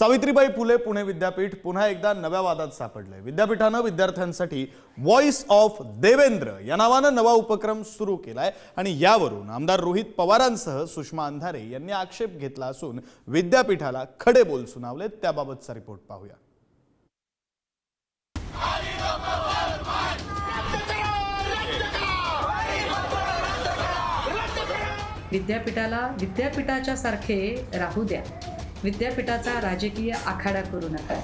सावित्रीबाई फुले पुणे विद्यापीठ पुन्हा एकदा नव्या वादात सापडलंय विद्यापीठानं विद्यार्थ्यांसाठी व्हॉइस ऑफ देवेंद्र या नावानं नवा उपक्रम सुरू केलाय आणि यावरून आमदार रोहित पवारांसह सुषमा अंधारे यांनी आक्षेप घेतला असून विद्यापीठाला खडे बोल सुनावलेत. त्याबाबतचा रिपोर्ट पाहूया. विद्यापीठाला विद्यापीठाच्या सारखे राहू द्या. विद्यापीठाचा राजकीय आखाडा करू नका.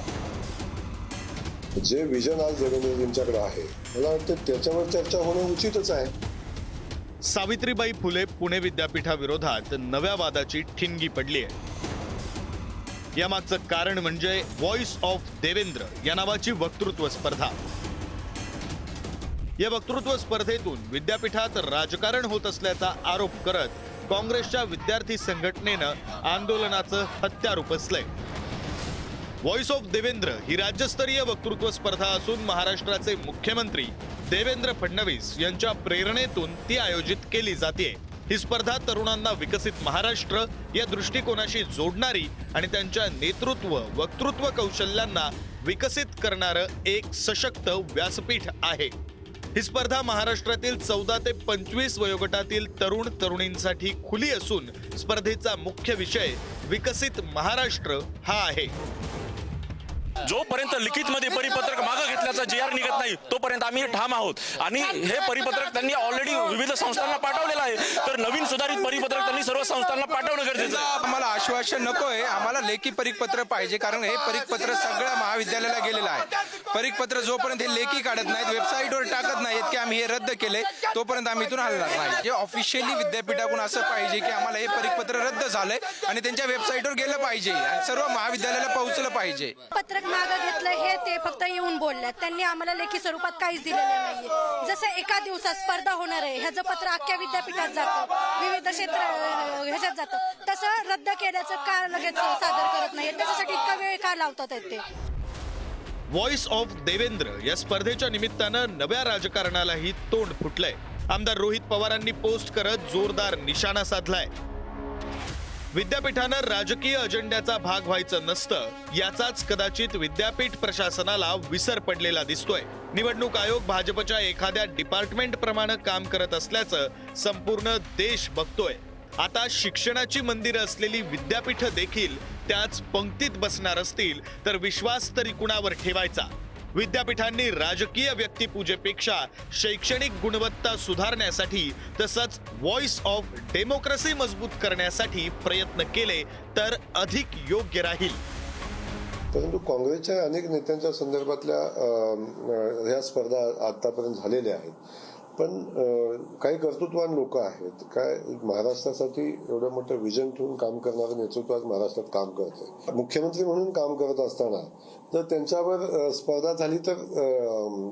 जे विजन आज देवेंद्रजींच्याकडे आहे मला वाटतं त्याच्यावर चर्चा होणं उचितच आहे. सावित्रीबाई फुले पुणे विद्यापीठाविरोधात नव्या वादाची ठिणगी पडली आहे. यामागचं कारण म्हणजे व्हॉइस ऑफ देवेंद्र या नावाची वक्तृत्व स्पर्धा. या वक्तृत्व स्पर्धेतून विद्यापीठात राजकारण होत असल्याचा आरोप करत काँग्रेसच्या विद्यार्थी संघटनेनं आंदोलनाचं हत्यार उपसलंय व्हॉइस ऑफ देवेंद्र ही राज्यस्तरीय वक्तृत्व स्पर्धा असून महाराष्ट्राचे मुख्यमंत्री देवेंद्र फडणवीस यांच्या प्रेरणेतून ती आयोजित केली जाते ही स्पर्धा तरुणांना विकसित महाराष्ट्र या दृष्टिकोनाशी जोडणारी आणि त्यांच्या नेतृत्व वक्तृत्व कौशल्यांना विकसित करणारं एक सशक्त व्यासपीठ आहे. ही स्पर्धा महाराष्ट्रातील चौदा ते पंचवीस वयोगटातील तरुण तरुणींसाठी खुली असून स्पर्धेचा मुख्य विषय विकसित महाराष्ट्र हा आहे. जोपर्यंत लिखित मध्ये परिपत्रक मागं घेतल्याचा जे आर निघत नाही तोपर्यंत आम्ही ठाम आहोत. आणि हे परिपत्रक त्यांनी ऑलरेडी विविध संस्थांना पाठवलेलं आहे. तर नवीन सुधारित परिपत्रक त्यांनी सर्व संस्थांना पाठवणं गरजेचं आहे. आम्हाला आश्वासन नको आहे आम्हाला लेखी परिपत्र पाहिजे कारण हे परिपत्र सगळ्या महाविद्यालयाला गेलेलं आहे. परिपत्र जोपर्यंत हे लेखी काढत नाहीत वेबसाईटवर टाकत नाहीत की आम्ही हे रद्द केले तोपर्यंत आम्ही इथून हलणार नाही. जे ऑफिशियली विद्यापीठाकडून असं पाहिजे की आम्हाला हे परिपत्र रद्द झालंय आणि त्यांच्या वेबसाईटवर गेलं पाहिजे आणि सर्व महाविद्यालयाला पोहोचलं पाहिजे. पत्रक मागं घेतलं हे ते फक्त येऊन बोलले त्यांनी आम्हाला लेखी स्वरूपात काहीच दिलेलं नाहीये. जसं एका दिवसात स्पर्धा होणार आहे ह्याचं पत्र अख्ख्या विद्यापीठात जातं विविध क्षेत्र ह्याच्यात जातं. तसं रद्द केल्याचं का लगेच सादर करत नाही त्याच्यासाठी इतका वेळ का लावतात ते? व्हॉइस ऑफ देवेंद्र या स्पर्धेच्या निमित्तानं नव्या राजकारणालाही तोंड फुटलंय. आमदार रोहित पवारांनी पोस्ट करत जोरदार निशाणा साधलाय. विद्यापीठानं राजकीय अजेंड्याचा भाग व्हायचं नसतं याचाच कदाचित विद्यापीठ प्रशासनाला विसर पडलेला दिसतोय. निवडणूक आयोग भाजपच्या एखाद्या डिपार्टमेंट प्रमाणे काम करत असल्याचं संपूर्ण देश बघतोय. आता शिक्षणाची मंदिरं असलेली विद्यापीठ देखील त्याच पंक्तीत बसणार असतील तर विश्वास तरी कुणावर ठेवायचा? विद्यापीठांनी राजकीय व्यक्तिपूजेपेक्षा शैक्षणिक गुणवत्ता सुधारण्यासाठी तसंच व्हॉइस ऑफ डेमोक्रेसी मजबूत करण्यासाठी प्रयत्न केले तर अधिक योग्य राहील. परंतु काँग्रेसच्या अनेक नेत्यांच्या संदर्भातल्या ह्या स्पर्धा आतापर्यंत झालेल्या आहेत. पण काही कर्तृत्वान लोक आहेत. काय महाराष्ट्रासाठी एवढं मोठं विजन ठेवून काम करणारं नेतृत्व आज महाराष्ट्रात काम करत मुख्यमंत्री म्हणून काम करत असताना तर त्यांच्यावर स्पर्धा झाली तर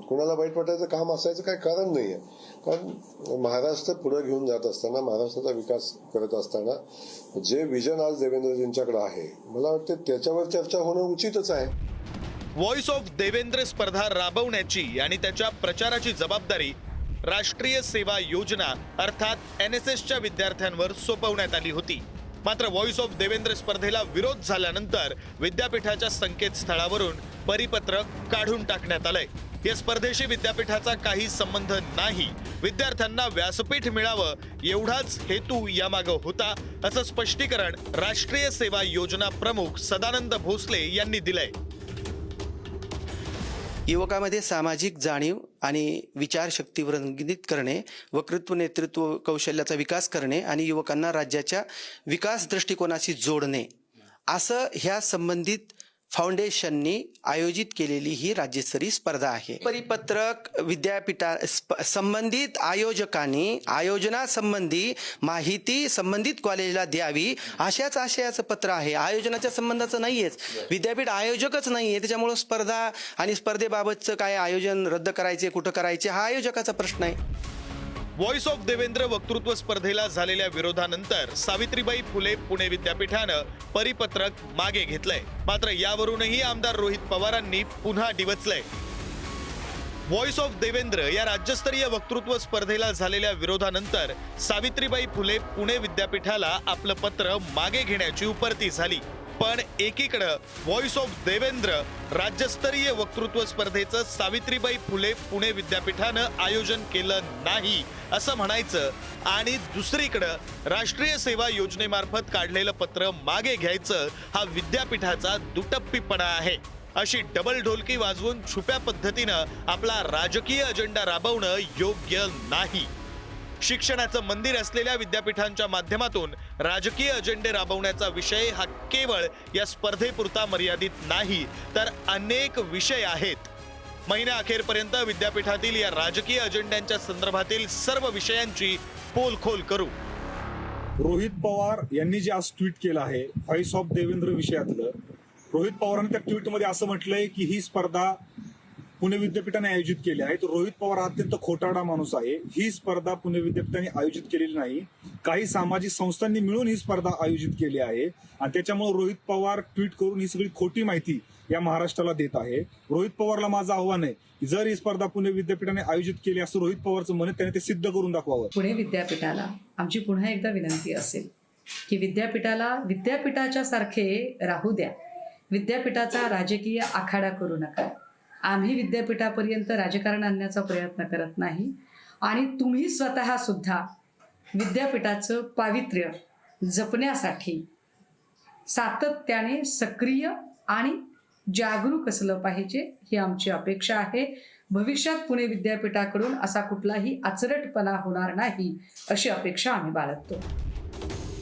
कुणाला वाईट वाटायचं काम असायचं काही कारण नाही आहे कारण महाराष्ट्र पुढे घेऊन जात असताना महाराष्ट्राचा विकास करत असताना जे विजन आज देवेंद्रजींच्याकडे आहे मला वाटतं त्याच्यावर चर्चा होणं उचितच आहे. व्हॉइस ऑफ देवेंद्र स्पर्धा राबवण्याची आणि त्याच्या प्रचाराची जबाबदारी राष्ट्रीय सेवा योजना अर्थात एन एस एसच्या विद्यार्थ्यांवर सोपवण्यात आली होती. मात्र व्हॉइस ऑफ देवेंद्र स्पर्धेला विरोध झाल्यानंतर विद्यापीठाच्या संकेतस्थळावरून परिपत्रक काढून टाकण्यात आलंय. या स्पर्धेशी विद्यापीठाचा काही संबंध नाही. विद्यार्थ्यांना व्यासपीठ मिळावं एवढाच हेतू यामागं होता असं स्पष्टीकरण राष्ट्रीय सेवा योजना प्रमुख सदानंद भोसले यांनी दिलंय. युवकामध्ये सामाजिक जाणीव आणि विचारशक्ती वृंगित करणे वक्तृत्व नेतृत्व कौशल्याचा विकास करणे आणि युवकांना राज्याच्या विकास दृष्टिकोनाशी जोडणे असं ह्या संबंधित फाउंडेशननी आयोजित केलेली ही राज्यस्तरीय स्पर्धा आहे. परिपत्रक विद्यापीठा संबंधित आयोजकांनी आयोजनासंबंधी माहिती संबंधित कॉलेजला द्यावी अशाच आशयाचं पत्र आहे. आयोजनाच्या संबंधाचं नाहीयेच. विद्यापीठ आयोजकच नाहीये. त्याच्यामुळं स्पर्धा आणि स्पर्धेबाबतचं काय आयोजन रद्द करायचे कुठं करायचे हा आयोजकाचा प्रश्न आहे. व्हॉइस ऑफ देवेंद्र वक्तृत्व स्पर्धेला झालेल्या विरोधानंतर सावित्रीबाई फुले पुणे विद्यापीठानं परिपत्रक मागे घेतलंय. मात्र यावरूनही आमदार रोहित पवारांनी पुन्हा डिवचलंय. व्हॉइस ऑफ देवेंद्र या राज्यस्तरीय वक्तृत्व स्पर्धेला झालेल्या विरोधानंतर सावित्रीबाई फुले पुणे विद्यापीठाला आपलं पत्र मागे घेण्याची उपरती झाली. पण एकीकडं व्हॉइस ऑफ देवेंद्र राज्यस्तरीय वक्तृत्व स्पर्धेचं सावित्रीबाई फुले पुणे विद्यापीठानं आयोजन केलं नाही असं म्हणायचं. आणि दुसरीकडं राष्ट्रीय सेवा योजनेमार्फत काढलेलं पत्र मागे घ्यायचं हा विद्यापीठाचा दुटप्पीपणा आहे. अशी डबल ढोलकी वाजवून छुप्या पद्धतीनं आपला राजकीय अजेंडा राबवणं योग्य नाही. शिक्षणाचं मंदिर असलेल्या विद्यापीठांच्या माध्यमातून राजकीय अजेंडे राबवण्याचा विषय हा केवळ या स्पर्धेपुरता मर्यादित नाही तर अनेक विषय आहेत. महिन्याअखेरपर्यंत विद्यापीठातील या राजकीय अजेंड्यांच्या संदर्भातील सर्व विषयांची पोलखोल करू. रोहित पवार यांनी जे आज ट्विट केलं आहे व्हॉइस ऑफ देवेंद्र विषयातलं रोहित पवारांनी त्या ट्विटमध्ये असं म्हटलंय की ही स्पर्धा पुणे विद्यापीठाने आयोजित केले आहे. रोहित पवार हा अत्यंत खोटाडा माणूस आहे. ही स्पर्धा पुणे विद्यापीठाने आयोजित केलेली नाही. काही सामाजिक संस्थांनी मिळून ही स्पर्धा आयोजित केली आहे. आणि त्याच्यामुळे रोहित पवार ट्विट करून ही सगळी खोटी माहिती या महाराष्ट्राला देत आहे. रोहित पवारला माझं आव्हान आहे की जर ही स्पर्धा पुणे विद्यापीठाने आयोजित केली असं रोहित पवारचं म्हणत त्याने ते सिद्ध करून दाखवावं. पुणे विद्यापीठाला आमची पुन्हा एकदा विनंती असेल की विद्यापीठाला विद्यापीठाच्या सारखे राहू द्या. विद्यापीठाचा राजकीय आखाडा करू नका. आम्ही विद्यापीठापर्यंत राजकारण आणण्याचा प्रयत्न करत नाही. आणि तुम्ही स्वतः सुद्धा विद्यापीठाचं पावित्र्य जपण्यासाठी सातत्याने सक्रिय आणि जागरूक असलं पाहिजे ही आमची अपेक्षा आहे. भविष्यात पुणे विद्यापीठाकडून असा कुठलाही आचरटपणा होणार नाही अशी अपेक्षा आम्ही बाळगतो.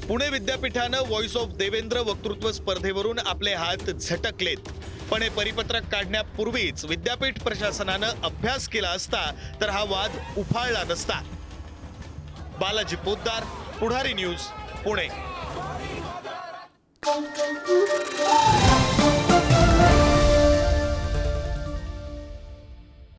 पुणे विद्यापीठानं व्हॉइस ऑफ देवेंद्र वक्तृत्व स्पर्धेवरून आपले हात झटकलेत. पण हे परिपत्रक काढण्यापूर्वीच विद्यापीठ प्रशासनानं अभ्यास केला असता तर हा वाद उफाळला नसता. बालाजी पोद्दार पुढारी न्यूज पुणे.